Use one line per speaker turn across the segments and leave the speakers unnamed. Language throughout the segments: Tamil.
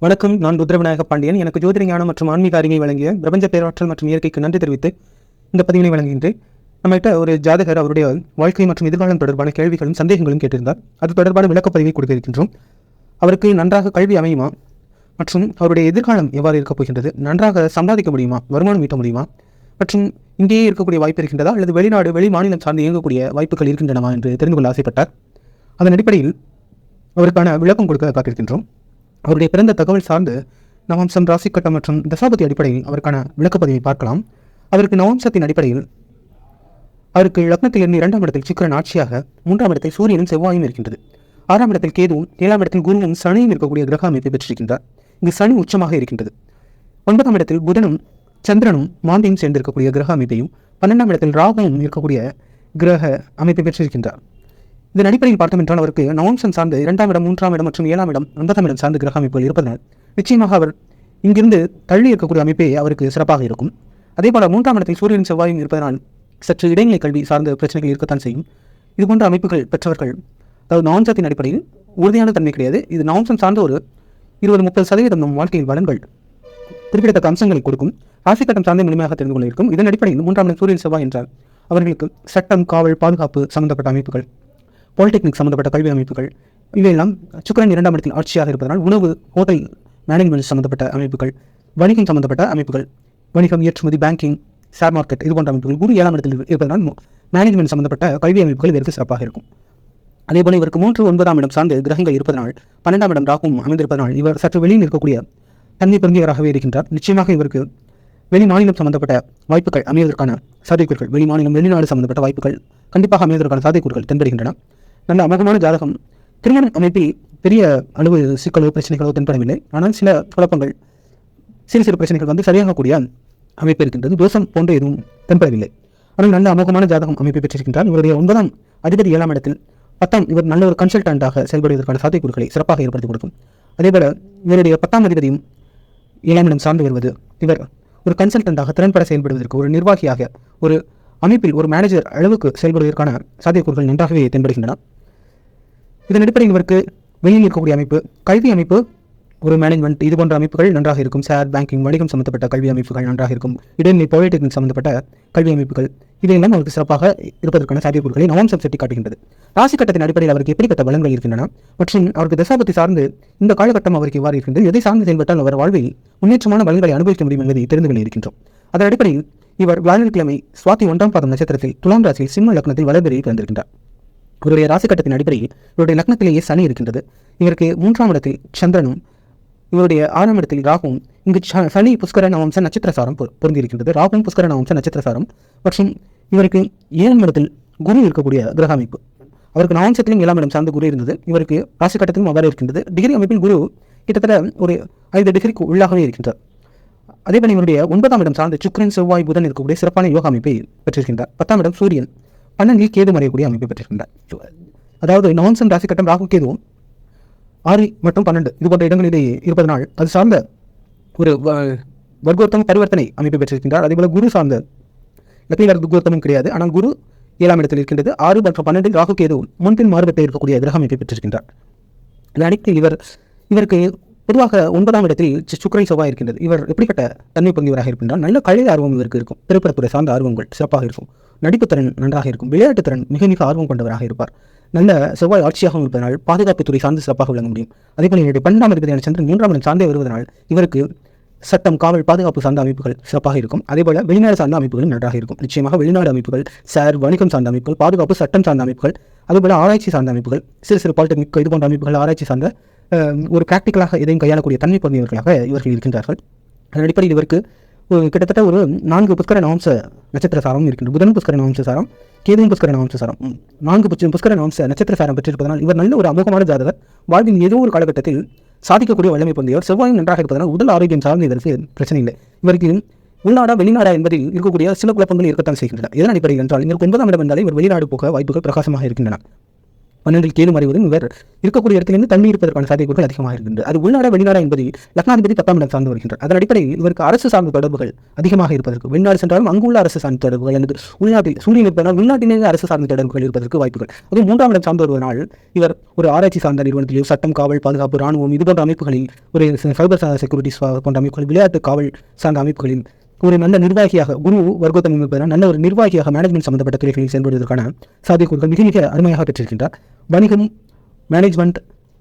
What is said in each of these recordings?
வணக்கம் நான் ருத்ரவிநாயக பாண்டியன். எனக்கு ஜோதிட ஞானம் மற்றும் ஆன்மீக அறிவை வழங்கிய பிரபஞ்ச பேராற்றல் மற்றும் இயற்கைக்கு நன்றி தெரிவித்து இந்த பதிவினை வழங்குகின்றேன். நம்மகிட்ட ஒரு ஜாதகர் அவருடைய வாழ்க்கை மற்றும் எதிர்காலம் தொடர்பான கேள்விகளும் சந்தேகங்களும் கேட்டிருந்தார். அது தொடர்பான விளக்கப்பதிவை கொடுக்க இருக்கின்றோம் அவருக்கு நன்றாக கல்வி அமையுமா? மற்றும் அவருடைய எதிர்காலம் எவ்வாறு இருக்கப் போகின்றது? நன்றாக சம்பாதிக்க முடியுமா? வருமானம் ஈட்ட முடியுமா? மற்றும் இங்கேயே இருக்கக்கூடிய வாய்ப்பு இருக்கின்றதா? அல்லது வெளிநாடு வெளி மாநிலம் சார்ந்து இயங்கக்கூடிய வாய்ப்புகள் இருக்கின்றனவா? என்று தெரிந்து கொள்ள ஆசைப்பட்டார். அதன் அடிப்படையில் அவருக்கான விளக்கம் கொடுக்க காத்திருக்கின்றோம். அவருடைய பிறந்த தகவல் சார்ந்து நவம்சம் ராசிக்கட்டம் மற்றும் தசாபதி அடிப்படையில் அவருக்கான விளக்கப்பதிவை பார்க்கலாம். அவருக்கு நவம்சத்தின் அடிப்படையில் அவருக்கு லக்னத்திலிருந்து இரண்டாம் இடத்தில் சுக்கரன் ஆட்சியாக மூன்றாம் இடத்தில் சூரியனும் செவ்வாயும் இருக்கின்றது. ஆறாம் இடத்தில் கேதுவும் ஏழாம் இடத்தில் குருவும் சனியும் இருக்கக்கூடிய கிரக அமைப்பை பெற்றிருக்கின்றார். இங்கு சனி உச்சமாக இருக்கின்றது. ஒன்பதாம் இடத்தில் புதனும் சந்திரனும் மாந்தியும் சேர்ந்திருக்கக்கூடிய கிரக அமைப்பையும் பன்னெண்டாம் இடத்தில் ராகுவும் இருக்கக்கூடிய கிரக அமைப்பை பெற்றிருக்கின்றார். இதன் அடிப்படையில் பார்த்தோம் என்றால் அவருக்கு நவம்சன் சார்ந்து இரண்டாம் இடம் மூன்றாம் இடம் மற்றும் ஏழாம் இடம் ஒன்பதாம் இடம் சார்ந்த கிரக அமைப்புகள் இருப்பதனால் நிச்சயமாக அவர் இங்கிருந்து தள்ளி இருக்கக்கூடிய அமைப்பே அவருக்கு சிறப்பாக இருக்கும். அதே போல மூன்றாம் இடத்தில் சூரியன் செவ்வாயும் இருப்பதனால் சற்று இடைநிலை கல்வி சார்ந்த பிரச்சனைகள் இருக்கத்தான் செய்யும். இதுபோன்ற அமைப்புகள் பெற்றவர்கள் அதாவது நவம்சத்தின் அடிப்படையில் உறுதியான தன்மை கிடையாது. இது நவம்சம் சார்ந்த ஒரு இருபது முப்பது சதவீதம் நம் வாழ்க்கையில் வளங்கள் குறிப்பிடத்தக்க அம்சங்களை கொடுக்கும். ராசிக்கட்டம் சார்ந்த முழுமையாக தெரிந்து கொள்ள இருக்கும். இதன் அடிப்படையில் மூன்றாம் இடம் சூரியன் செவ்வாய் என்றால் அவர்களுக்கு சட்டம் காவல் பாதுகாப்பு சம்பந்தப்பட்ட அமைப்புகள். பாலிடெக்னிக் சம்மந்தப்பட்ட கல்வி அமைப்புகள் இவையெல்லாம் சுக்கிரன் இரண்டாம் இடத்தில் ஆட்சியாக இருப்பதனால் உணவு ஹோட்டல் மேனேஜ்மெண்ட் சம்மந்தப்பட்ட அமைப்புகள் வணிகம் சம்மந்தப்பட்ட அமைப்புகள் வணிகம் ஏற்றுமதி பேங்கிங் ஷேர் மார்க்கெட் இது போன்ற அமைப்புகள் குரு ஏழாம் இடத்தில் இருப்பதனால் மேனேஜ்மெண்ட் சம்மந்தப்பட்ட கல்வி அமைப்புகள் இதற்கு சிறப்பாக இருக்கும். அதேபோல் இவருக்கு மூன்று ஒன்பதாம் இடம் சார்ந்து கிரகங்கள் இருப்பதனால் பன்னெண்டாம் இடம் ராகும் அமைந்திருப்பதனால் இவர் சற்று வெளியில் இருக்கக்கூடிய தன்மை பொருந்தியவராகவே இருக்கின்றார். நிச்சயமாக இவருக்கு வெளி மாநிலம் சம்பந்தப்பட்ட வாய்ப்புகள் அமைவதற்கான சாத்தியக்கூறுகள் வெளி மாநிலம் வெளிநாடு சம்பந்தப்பட்ட வாய்ப்புகள் கண்டிப்பாக அமைவதற்கான சாத்தியக்கூறுகள் தென்படுகின்றன. நல்ல அமகமான ஜாதகம். திருமண அமைப்பில் பெரிய அளவு சிக்கலோ பிரச்சனைகளோ தென்படவில்லை. ஆனால் சில குழப்பங்கள் சிறு சிறு பிரச்சனைகள் வந்து சரியாகக்கூடிய அமைப்பு இருக்கின்றது. தோஷம் போன்ற எதுவும் தென்படவில்லை. ஆனால் நல்ல அமோகமான ஜாதகம் அமைப்பை பெற்றிருக்கின்றார். இவருடைய ஒன்பதாம் அதிபதி ஏழாம் இடத்தில் பத்தாம் இவர் நல்ல ஒரு கன்சல்டண்டாக செயல்படுவதற்கான சாத்தியக்கூறுகளை சிறப்பாக ஏற்படுத்தி கொடுக்கும். அதேபோல இவருடைய பத்தாம் அதிபதியும் ஏழாம் இடம் சார்ந்து வருவது இவர் ஒரு கன்சல்டண்டாக திறன்பட செயல்படுவதற்கு ஒரு நிர்வாகியாக ஒரு அமைப்பில் ஒரு மேனேஜர் அளவுக்கு செயல்படுவதற்கான சாத்தியக்கூறுகள் நன்றாகவே தென்படுகின்றன. இதன் அடிப்படையில் இவருக்கு வெளியில் இருக்கக்கூடிய அமைப்பு கல்வி அமைப்பு ஒரு மேனேஜ்மெண்ட் இது போன்ற அமைப்புகள் நன்றாக இருக்கும். ஷேர் பேங்கிங் வணிகம் சம்பந்தப்பட்ட கல்வி அமைப்புகள் நன்றாக இருக்கும். இடைநிலை பாலிடெக்னிக் சம்பந்தப்பட்ட கல்வி அமைப்புகள் இதையெல்லாம் அவருக்கு சிறப்பாக இருப்பதற்கான சாத்தியக்கூறுகளை நவம்சம் சுட்டி காட்டுகின்றது. ராசி கட்டத்தின் அடிப்படையில் அவருக்கு எப்படிப்பட்ட பலன்கள் இருக்கின்றன? மற்றும் அவருக்கு தசாபத்தை சார்ந்து இந்த காலகட்டம் அவருக்கு எவ்வாறு இருக்கின்றது? எதை சார்ந்து செயல்பட்டால் அவர் வாழ்வில் முன்னேற்றமான பலன்களை அனுபவிக்க முடியும் என்பதை தெரிந்து கொள்ள இருக்கின்றோம். அதன் அடிப்படையில் இவர் வியாழக்கிழமை சுவாதி ஒன்றாம் பாதம் நட்சத்திரத்தில் துலாம் ராசியில் சிம்ம லக்னத்தில் வளர்பிறையில் பிறந்திருக்கின்றார். இவருடைய ராசிக்கட்டத்தின் அடிப்படையில் இவருடைய லக்னத்திலேயே சனி இருக்கின்றது. இவருக்கு மூன்றாம் இடத்தில் சந்திரனும் இவருடைய ஆறாம் இடத்தில் ராகுவும் இங்கு ச- சனி புஷ்கர நவம்ச நட்சத்திர சாரம் பொ- ராகுவும் புஷ்கர நவம்ச நட்சத்திர சாரம் மற்றும் இவருக்கு ஏழாம் இடத்தில் குரு இருக்கக்கூடிய கிரக அமைப்பு. அவருக்கு நவம்சத்திலும் ஏழாம் இடம் சார்ந்த குரு இருந்தது. இவருக்கு ராசி கட்டத்திலும் அவ்வாறு இருக்கின்றது. டிகிரி அமைப்பில் குரு கிட்டத்தட்ட ஒரு ஐந்து டிகிரிக்கு உள்ளாகவே இருக்கின்றார். அதேபோல் இவருடைய ஒன்பதாம் இடம் சார்ந்த சுக்கிரன் செவ்வாய் புதன் இருக்கக்கூடிய சிறப்பான யோக அமைப்பை பெற்றிருக்கின்றார். பத்தாம் இடம் சூரியன். பன்னெண்டில் கேது மறையக்கூடிய அமைப்பை பெற்றிருக்கின்றார். அதாவது நவம்சம் ராசி கட்டம் ராகு கேதுவும் ஆறு மற்றும் பன்னெண்டு இது போன்ற இடங்களிலே இருப்பதனால் அது சார்ந்த ஒரு வ- பரிவர்த்தனை அமைப்பை பெற்றிருக்கின்றார். அதேபோல் குரு சார்ந்த லக்ஷ்மி வர்க்கோத்தமும் கிடையாது. ஆனால் குரு ஏழாம் இடத்தில் இருக்கின்றது. ஆறு மற்றும் பன்னெண்டில் ராகு கேதுவும் முன்பின் மாறுபட்டை இருக்கக்கூடிய கிரக அமைப்பை பெற்றிருக்கின்றார். இது அனைத்து இவர் இவருக்கு பொதுவாக ஒன்பதாம் இடத்தில் சுக்கரை செவ்வாய் இருக்கின்றது. இவர் எப்படிப்பட்ட தன்மை பங்கியவராக இருக்கின்றால் நல்ல கலை ஆர்வம் இவருக்கு இருக்கும். திரைப்படத்துறை சார்ந்த ஆர்வங்கள் சிறப்பாக இருக்கும். நடிப்பு திறன் நன்றாக இருக்கும். விளையாட்டு திறன் மிக மிக ஆர்வம் கொண்டவராக இருப்பார். நல்ல செவ்வாய் ஆட்சியாகவும் இருப்பதனால் பாதுகாப்புத்துறை சார்ந்து சிறப்பாக விளங்க முடியும். அதேபோல என்னுடைய பன்னெண்டாம் இருப்பதான சந்திரன் மூன்றாம் இடம் சார்ந்தே வருவதனால் இவருக்கு சட்டம் காவல் பாதுகாப்பு சார்ந்த அமைப்புகள் சிறப்பாக இருக்கும். அதேபோல வெளிநாடு சார்ந்த அமைப்புகளும் நன்றாக இருக்கும். நிச்சயமாக வெளிநாடு அமைப்புகள் சார் வணிகம் சார்ந்த அமைப்புகள் பாதுகாப்பு சட்டம் சார்ந்த அமைப்புகள் அதுபோல ஆராய்ச்சி சார்ந்த அமைப்புகள் சிறு சிறு பாலிடெக்னிக் இது போன்ற அமைப்புகள் ஆராய்ச்சி சார்ந்த ஒரு பிராக்டிக்கலாக எதையும் கையாளக்கூடிய தன்மை பொருந்தியவர்களாக இவர்கள் இருக்கின்றார்கள். அதன் அடிப்படையில் இவருக்கு கிட்டத்தட்ட ஒரு நான்கு புஷ்கர நவம்ச நட்சத்திர சாரம் இருக்கின்றது. புதன் புஷ்கர நவம்ச சாரம் கேதுவின் புஷ்கர நவம்ச சாரம். நான்கு புஷ்க- புஷ்கர நவம்ச நட்சத்திர சாரம் பெற்றிருப்பதனால் இவர் நல்ல ஒரு அமோகமான ஜாதகர் வாழ்வின் ஏதோ ஒரு காலகட்டத்தில் சாதிக்கக்கூடிய வல்லமை பொருந்தியவர். செவ்வாயும் நன்றாக இருப்பதனால் உடல் ஆரோக்கியம் சார்ந்த இதற்கு பிரச்சனை இல்லை. இவருக்கு உள்நாடா வெளிநாடா என்பதில் இருக்கக்கூடிய சில குழப்பங்கள் இருக்கத்தான் செய்கின்றன. எதன் அடிப்படையில் என்றால் இவருக்கு ஒன்பதாம் இடம் இருந்தாலே இவர் வெளிநாடு போக வாய்ப்புகள் பிரகாசமாக இருக்கின்றன. பன்னெண்டில் கேது மறைவதும் இவர் இருக்கக்கூடிய இடத்திலிருந்து தண்ணி இருப்பதற்கான சாத்தியக்கூறுகள் அதிகமாக இருக்கின்றது அது உள்நாடா வெளிநாடா என்பது லக்னாதிபதி பத்தாம் இடம் சார்ந்து வருகின்றார். அதன் அடிப்படையில் இவருக்கு அரசு சார்ந்த தொடர்புகள் அதிகமாக இருப்பதற்கு வெளிநாடு சென்றாலும் அங்குள்ள அரசு சார்ந்த தொடர்புகள் அல்லது உள்நாட்டில் சூரியன் இருப்பதனால் உள்நாட்டிலே அரசு சார்ந்த தொடர்புகள் இருப்பதற்கு வாய்ப்புகள். அதுவும் மூன்றாம் இடம் சார்ந்து வருவதனால் இவர் ஒரு ஆராய்ச்சி சார்ந்த நிறுவனத்திலேயோ சட்டம் காவல் பாதுகாப்பு ராணுவம் இது போன்ற அமைப்புகளில் ஒரு சைபர் செக்யூரிட்டிஸ் போன்ற அமைப்புகள் விளையாட்டு காவல் சார்ந்த அமைப்புகளில் ஒரு நல்ல நிர்வாகியாக குரு வர்க்கோத்தம் இருப்பதனால் நல்ல ஒரு நிர்வாகியாக மேனேஜ்மெண்ட் சம்பந்தப்பட்ட துறைகளில் செயல்படுவதற்கான சாத்தியக்கூறுகள் மிக மிக அருமையாக பெற்றிருக்கின்றார். வணிகம் மேனேஜ்மெண்ட்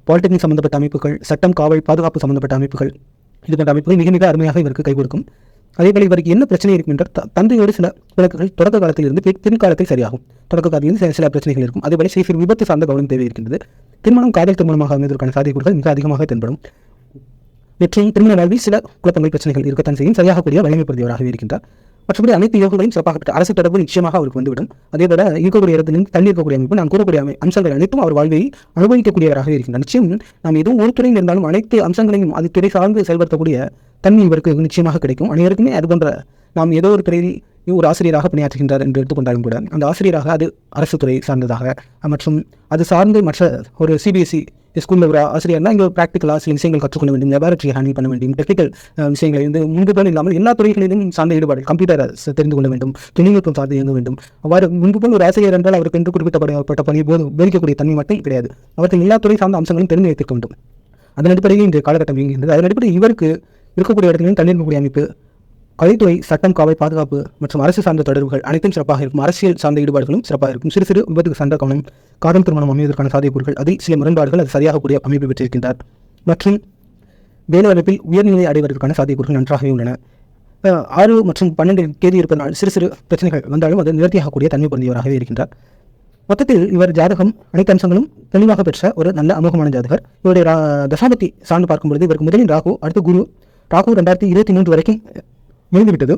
பாலிடெக்னிக் சம்பந்தப்பட்ட அமைப்புகள் சட்டம் காவல் பாதுகாப்பு சம்பந்தப்பட்ட அமைப்புகள் இது போன்ற அமைப்புகள் மிக மிக அருமையாக இவருக்கு கை கொடுக்கும். அதேபோல் இவருக்கு என்ன பிரச்சனை இருக்கும் என்றால் த- தந்தையோடு சில விளக்குகள் தொடக்க காலத்தில் இருந்து பின் பின்காலத்தில் சரியாகும். தொடக்க காலத்திலிருந்து சில- சில பிரச்சனைகள் இருக்கும். அதேபோல சில சிறு விபத்து சார்ந்த கவனம் தேவை இருக்கின்றது திருமணம் காதல் திருமணமாக அமைவதற்கான சாத்தியக்கூறுகள் மிக அதிகமாக தென்படும். வெற்றியும் திருமண வாழ்வில் சில குழப்பங்கள் பிரச்சனைகள் இருக்கத்தான் செய்யும். சரியாக கூடிய வலிமை பிரதிவராகவே இருக்கின்றார். மற்றபடி அனைத்து யோகங்களையும் சிறப்பாக பெற்ற அரசு தொடர்பு நிச்சயமாக அவருக்கு வந்துவிடும். அதே போல இருக்கக்கூடிய இடத்திலும் தள்ளி இருக்கக்கூடிய அமைப்பு நான் கூறக்கூடிய அம்சங்கள் அனைத்தும் அவர் வாழ்வை அனுபவிக்கக்கூடியவராக இருக்கின்றார். நிச்சயம் நாம் எதுவும் ஒரு துறையில் இருந்தாலும் அனைத்து அம்சங்களையும் அது துறை சார்ந்து செயல்படுத்தக்கூடிய தன்மை இவருக்கு நிச்சயமாக கிடைக்கும். அனைவருக்குமே அது போன்ற நாம் ஏதோ ஒரு துறையில் ஒரு ஆசிரியராக பணியாற்றுகின்றார் என்று எடுத்துக்கொண்டாலும் கூட அந்த ஆசிரியராக அது அரசு துறை சார்ந்ததாக. மற்றும் அது சார்ந்து மற்ற ஒரு சிபிஎஸ்சி ஸ்கூலில் ஒரு ஆசிரியர்னா இங்கே ப்ராக்டிக்கலாக சில விஷயங்கள் கற்றுக்கொள்ள வேண்டும் லெபார்ட்டரி ஹேண்டில் பண்ண வேண்டும் டெக்னிக்கல் விஷயங்களை வந்து முன்புபோல் இல்லாமல் எல்லா துறைகளிலும் சார்ந்த ஈடுபாடு கம்ப்யூட்டர் தெரிந்து கொள்ள வேண்டும் தொழில்நுட்பம் சார்ந்து இயங்க வேண்டும். அவ்வாறு முன்பு போல் ஒரு ஆசிரியர் என்றால் அவருக்கு என்று குறிப்பிட்டப்பட்ட பணி போது போதிக்கக்கூடிய தன்மை மட்டும் கிடையாது. அவற்றின் எல்லா துறை சார்ந்த அம்சங்களும் தெரிந்து வைத்திருக்க வேண்டும். அதன் அடிப்படையில் இன்றைய காலகட்டம் இயங்குகின்றது. அதன் அடிப்படையில் இவருக்கு இருக்கக்கூடிய இடங்களிலும் தண்ணீர் அமைப்பு கலைத்துறை சட்டம் காவல் பாதுகாப்பு மற்றும் அரசு சார்ந்த தொடர்புகள் அனைத்தும் சிறப்பாக இருக்கும். அரசியல் சார்ந்த ஈடுபாடுகளும் சிறப்பாக இருக்கும். சிறு சிறு விபத்துக்கு சார்ந்த கவனம் காதல் திருமணம் அமைவதற்கான சாத்தியக்கூறுகள் அதில் சில முரண்பாடுகள் அது சரியாக கூடிய அமைப்பு பெற்றிருக்கின்றார். மற்றும் வேலைவாய்ப்பில் உயர்நிலை அடைவதற்கான சாத்தியக்கூறுகள் நன்றாகவே உள்ளன. ஆறு மற்றும் பன்னெண்டு கேதி இருப்பதனால் சிறு சிறு பிரச்சனைகள் வந்தாலும் அது நிவர்த்தியாகக்கூடிய தன்மை பொருந்தியவராகவே இருக்கின்றார். மொத்தத்தில் இவர் ஜாதகம் அனைத்து அம்சங்களும் தெளிவாக பெற்ற ஒரு நல்ல அமோகமான ஜாதகர். இவருடைய தசாபத்தி சார்ந்து பார்க்கும்பொழுது இவருக்கு முதலில் ராகு அடுத்து குரு. ராகு ரெண்டாயிரத்தி இருபத்தி மூன்று வரைக்கும் முடிந்துவிட்டது.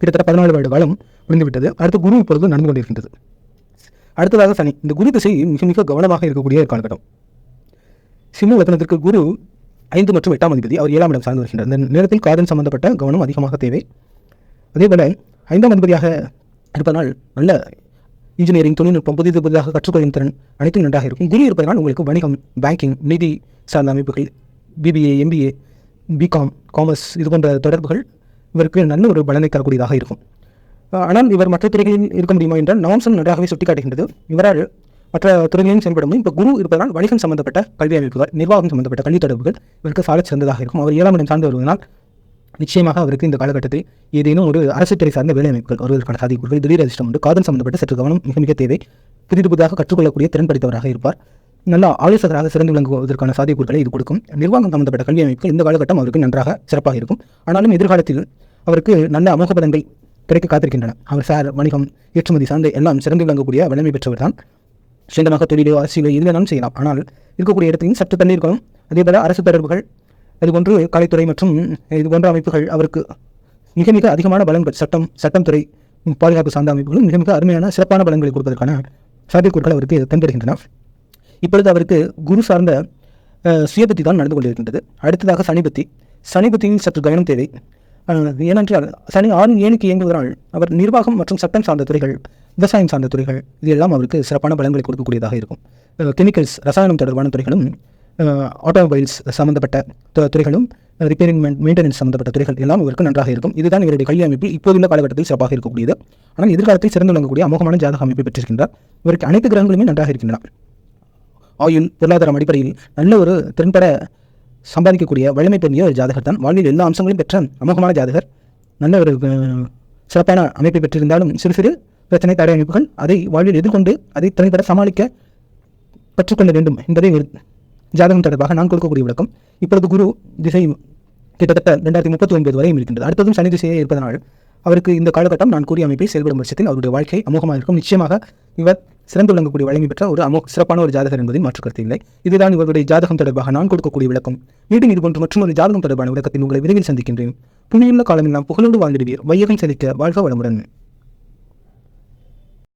கிட்டத்தட்ட பதினாலு வருட காலம் முடிந்துவிட்டது. அடுத்து குரு இப்பொழுது நடந்து கொண்டிருக்கின்றது. அடுத்ததாக சனி. இந்த குரு திசை மிக மிக கவனமாக இருக்கக்கூடிய காலகட்டம். சிம்ம லக்னத்திற்கு குரு ஐந்து மற்றும் எட்டாம் அதிபதி அவர் ஏழாம் இடம் சார்ந்து வருகின்றார். இந்த நேரத்தில் காதல் சம்பந்தப்பட்ட கவனம் அதிகமாக தேவை. அதேபோல் ஐந்தாம் அதிபதியாக இருப்பதனால் நல்ல இன்ஜினியரிங் தொழில்நுட்பம் புதிது புதிதாக கற்றுக்கொள்ளும் திறன் அனைத்தும் நன்றாக இருக்கும். குரு இருப்பதனால் உங்களுக்கு வணிகம் பேங்கிங் நிதி சார்ந்த அமைப்புகள் பிபிஏ எம்பிஏ பிகாம் காமர்ஸ் இது போன்ற தொடர்புகள் இவருக்கு நல்ல ஒரு பலனை தரக்கூடியதாக இருக்கும். ஆனால் இவர் மற்ற துறைகளில் இருக்க முடியுமா என்றால் நவம்சம் நன்றாகவே சுட்டிக்காட்டுகின்றது. இவரால் மற்ற துறைகளிலும் செயல்பட முடியும் இப்போ குரு இருப்பதால் வணிகம் சம்பந்தப்பட்ட கல்வி அமைப்புகள் நிர்வாகம் சம்பந்தப்பட்ட கல்வி தொடர்புகள் இவருக்கு சாலச் சிறந்ததாக இருக்கும். அவர் ஏழாம் இடம் சார்ந்து வருவதனால் நிச்சயமாக அவருக்கு இந்த காலகட்டத்தில் ஏதேனும் ஒரு அரசு துறை சார்ந்த வேலை அமைப்புகள் வருவதற்கான சாதிப்புகள் திடீர் அதிர்ஷ்டம் உண்டு. காதல் சம்பந்தப்பட்ட சற்று கவனம் மிக மிக தேவை. புதிது புதிதாக கற்றுக்கொள்ளக்கூடிய திறன் படித்தவராக இருப்பார். நல்ல ஆலோசகராக சிறந்து விளங்குவதற்கான சாத்தியக்கூறுகளை இது கொடுக்கும். நிர்வாகம் சம்பந்தப்பட்ட கல்வி அமைப்புகள் இந்த காலகட்டம் அவருக்கு நன்றாக சிறப்பாக இருக்கும். ஆனாலும் எதிர்காலத்தில் அவருக்கு நல்ல அமோக பலன்கள் கிடைக்க காத்திருக்கின்றன. அவர் சார் வணிகம் ஏற்றுமதி சார்ந்த எல்லாம் சிறந்து விளங்கக்கூடிய வலிமை பெற்றவர் தான் சொந்தமாக தொழிலோ அரசியலோ எது வேணாலும் செய்யலாம். ஆனால் இருக்கக்கூடிய இடத்தையும் சற்று தண்ணீர் இருக்கணும். அதே போல அரசு தொடர்புகள் அதுபோன்று கலைத்துறை மற்றும் இது போன்ற அமைப்புகள் அவருக்கு மிக மிக அதிகமான பலன்கள். சட்டம் சட்டம் துறை பாதுகாப்பு சார்ந்த அமைப்புகளும் மிக மிக அருமையான சிறப்பான பலன்களை கொடுப்பதற்கான சாத்தியக்கூறுகள் அவருக்கு தென்படுகின்றன இப்பொழுது அவருக்கு குரு சார்ந்த சுயபத்தி தான் நடந்து கொண்டிருக்கின்றது. அடுத்ததாக சனிபத்தி. சனிபத்தியில் சற்று கவனம் தேவை. ஏனென்றால் சனி ஆறு ஏழுக்கு இயங்குவதனால் அவர் நிர்வாகம் மற்றும் சட்டம் சார்ந்த துறைகள் விவசாயம் சார்ந்த துறைகள் இது எல்லாம் அவருக்கு சிறப்பான பலன்களை கொடுக்கக்கூடியதாக இருக்கும். கெமிக்கல்ஸ் ரசாயனம் தொடர்பான துறைகளும் ஆட்டோமொபைல்ஸ் சம்மந்தப்பட்ட துறைகளும் ரிப்பேரிங் மெயின்டெனன்ஸ் சம்மந்தப்பட்ட துறைகள் எல்லாம் இவருக்கு நன்றாக இருக்கும். இதுதான் இவருடைய கல்வி அமைப்பில் இப்போதுள்ள காலகட்டத்தில் சிறப்பாக இருக்கக்கூடியது. ஆனால் எதிர்காலத்தில் சிறந்து விளங்கக்கூடிய அமோகமான ஜாதக அமைப்பை பெற்றிருக்கின்றார். இவருக்கு அனைத்து கிரகங்களுமே நன்றாக இருக்கின்றன. ஆயுள் பொருளாதாரம் அடிப்படையில் நல்ல ஒரு திறன்பட சம்பாதிக்கக்கூடிய வலிமை பொருந்திய ஒரு ஜாதகர் தான். வாழ்வில் எல்லா அம்சங்களையும் பெற்ற அமோகமான ஜாதகர். நல்ல ஒரு சிறப்பான அமைப்பை பெற்றிருந்தாலும் சிறு சிறு பிரச்சனை தடை அமைப்புகள் அதை வாழ்வில் எதிர்கொண்டு அதை திறன்பட சமாளிக்க கற்றுக்கொள்ள வேண்டும் என்பதை ஒரு ஜாதகம் தொடர்பாக நான் கொடுக்கக்கூடிய விளக்கம். இப்பொழுது குரு திசை கிட்டத்தட்ட ரெண்டாயிரத்தி முப்பத்தி ஒன்பது வரையும் இருக்கின்றது. அடுத்ததும் சனி திசையே இருப்பதனால் அவருக்கு இந்த காலகட்டம் நான் கூறிய அமைப்பை செயல்படும் பட்சத்தில் அவருடைய வாழ்க்கை அமோகமாக இருக்கும். நிச்சயமாக இவர் சிறந்து விளங்கக்கூடிய வழங்கி பெற்ற ஒரு அமோ சிறப்பான ஒரு ஜாதகர் என்பதில் மாற்று கருத்து இல்லை. இதுதான் இவருடைய ஜாதகம் தொடர்பாக நான் கொடுக்கக்கூடிய விளக்கம். மீண்டும் இது போன்ற மற்றும் ஒரு ஜாதகம் தொடர்பான விளக்கத்தில் உங்களை விரைவில் சந்திக்கின்றேன். புண்ணியுள்ள காலமெல்லாம் புகழோடு வாழ்ந்திடுவீர். வையகம் சந்திக்க வாழ்க வளமுடன்.